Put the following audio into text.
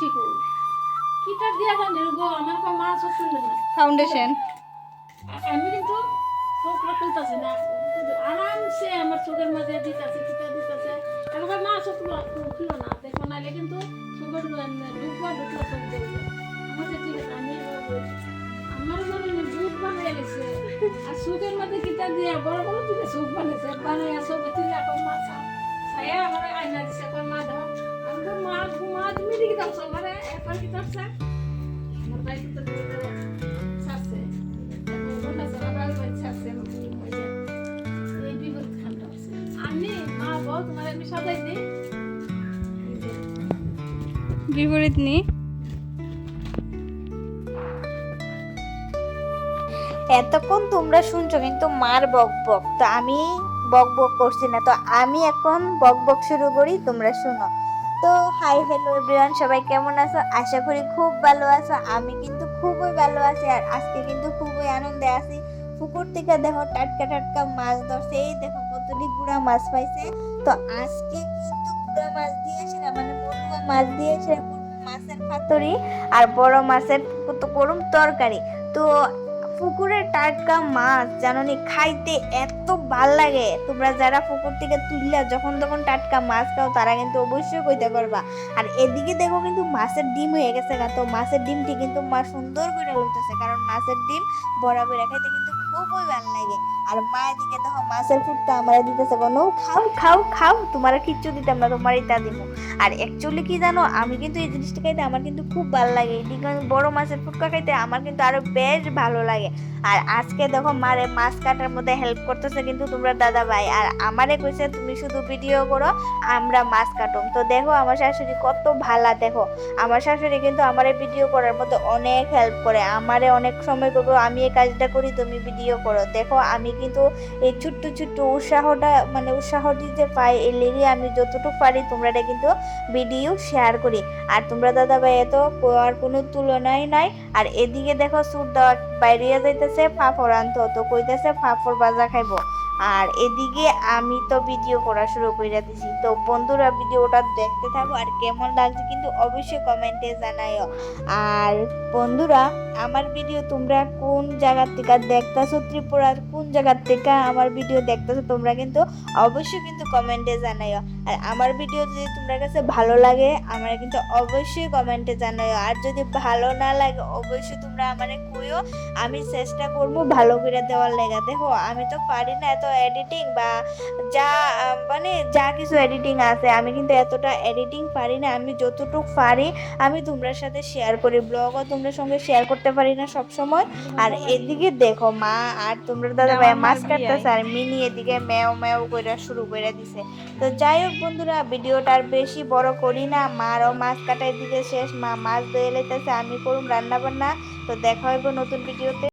ঠিক হল কিটা দিয়া জানি গো আমার কো মা চোখ খুলবে না। ফাউন্ডেশন আমি কিন্তু চোখ খুলতেছি না। আরামসে আমার চোখের মাঝে দিতেছে কিটা দিতেছে। আমার মা চোখ খুলো না দেখো নাহলে কিন্তু চোখের ঢুকবা ঢুকলা চোখ দেখবে আমার ঠিক আছে আমি আমার মনে দুধ বানিয়ে গেছে। আর চোখের মধ্যে কিটা দিয়ে বড় বড় দিকে চোখ বানিয়েছে বানিয়ে চোখে বিপরীত নি এতক্ষণ তোমরা শুনছো কিন্তু মার বক বক। তো আমি বক বক করছি না তো আমি এখন বক বক শুরু করি তোমরা শুনো। তো হাই হ্যালো এভরিওয়ান সবাই কেমন আছো? আশা করি খুব ভালো আছো। আমি কিন্তু খুবই ভালো আছি আর আজকে কিন্তু খুবই আনন্দে আছি। পুকুর থেকে দেখো টাটকা টাটকা মাছ ধরছে। এই দেখো কতটি গুড়া মাছ পাইছে। তো আজকে কিন্তু গুড়া মাছ দিয়েছে না মানে মটুয়া মাছ দিয়েছে মাছের পাতুরি আর বড় মাছের করুম তরকারি। তো পুকুরের টাটকা মাছ জাননি খাইতে এত ভালো লাগে। তোমরা যারা পুকুর থেকে তুললা, যখন তখন টাটকা মাছ খাও, তারা কিন্তু অবশ্যই কইতে পারবা। আর এদিকে দেখো কিন্তু মাছের ডিম হয়ে গেছে তো মাছের ডিমটি কিন্তু মা সুন্দর করে লইতেছে, কারণ মাছের ডিম বরাবর খাইতে কিন্তু খুবই ভালো লাগে। আর মা এদিকে দেখো মাছের ফুটটা আমার দিতেছে কোনো খাও খাও খাও, তোমার কিচ্ছু দিতাম না তোমার এটা দিব। আর অ্যাকচুয়ালি কি জানো, আমি কিন্তু এই জিনিসটা খাইতে আমার কিন্তু খুব ভালো লাগে। এদিকে বড় মাছের ফুটকা খাইতে আমার কিন্তু আরও বেশ ভালো লাগে। আর আজকে দেখো মারে মাছ কাটার মধ্যে হেল্প করতেছে কিন্তু তোমরা দাদা ভাই। আর আমারে কইছে, তুমি শুধু ভিডিও করো, আমরা মাছ কাটুম তো দেখো আমার শাশুড়ি কত ভালা, দেখো। আমার শাশুড়ি কিন্তু আমারে ভিডিও করার মধ্যে অনেক হেল্প করে। আমারে অনেক সময় করব, আমি এই কাজটা করি, তুমি ভিডিও করো। দেখো আমি কিন্তু এই ছোট্ট ছোট্ট উৎসাহটা মানে উৎসাহ দিতে পাই এই লেগে আমি যতটুকু পারি তোমরা কিন্তু ভিডিও শেয়ার করি। আর তোমরা দাদা ভাই এত আর কোনো তুলনাই নাই। আর এদিকে দেখো সুর দেওয়া বাইরে যাইতেছে ফাফর আনতো। তো কইতেছে ফাফর বাজা খাইবো। আর এদিকে আমি তো ভিডিও করা শুরু করে দিছি। তো বন্ধুরা ভিডিওটা দেখতে থাকো আর কেমন লাগছে কিন্তু অবশ্যই কমেন্টে জানাইও। আর বন্ধুরা, আমার ভিডিও তোমরা কোন জায়গার থেকে দেখতেছো ত্রিপুরার, কোন জায়গার থেকে আমার ভিডিও দেখতেছো তোমরা কিন্তু অবশ্যই কিন্তু কমেন্টে জানাইও। আর আমার ভিডিও যদি তোমার কাছে ভালো লাগে, আমার কিন্তু অবশ্যই কমেন্টে জানাইও। আর যদি ভালো না লাগে, অবশ্যই তোমরা আমারে কইও। আমি চেষ্টা করব ভালো করে দেওয়ার লেগা। দেখো, আমি তো পারি না এত এডিটিং বা যা মানে যা কিছু এডিটিং আছে আমি কিন্তু এতটা এডিটিং পারি না। আমি যতটুকু পারি আমি তোমরার সাথে শেয়ার করি। ব্লগও তোমরা সঙ্গে শেয়ার করতে পারি না সব সময় আর এদিকে দেখো মা আর তোমরা দাদা ভাই মাছ কাটতেছে আর মিনি এদিকে ম্যাও ম্যাও করে শুরু করে দিছে। তো যাই হোক বন্ধুরা ভিডিওটা আর বেশি বড় করি না। মারও মাছ কাটার দিকে শেষ মা মাছ ধুয়ে লেতেছে আমি করুম রান্না বান্না তো দেখা হইব নতুন ভিডিওতে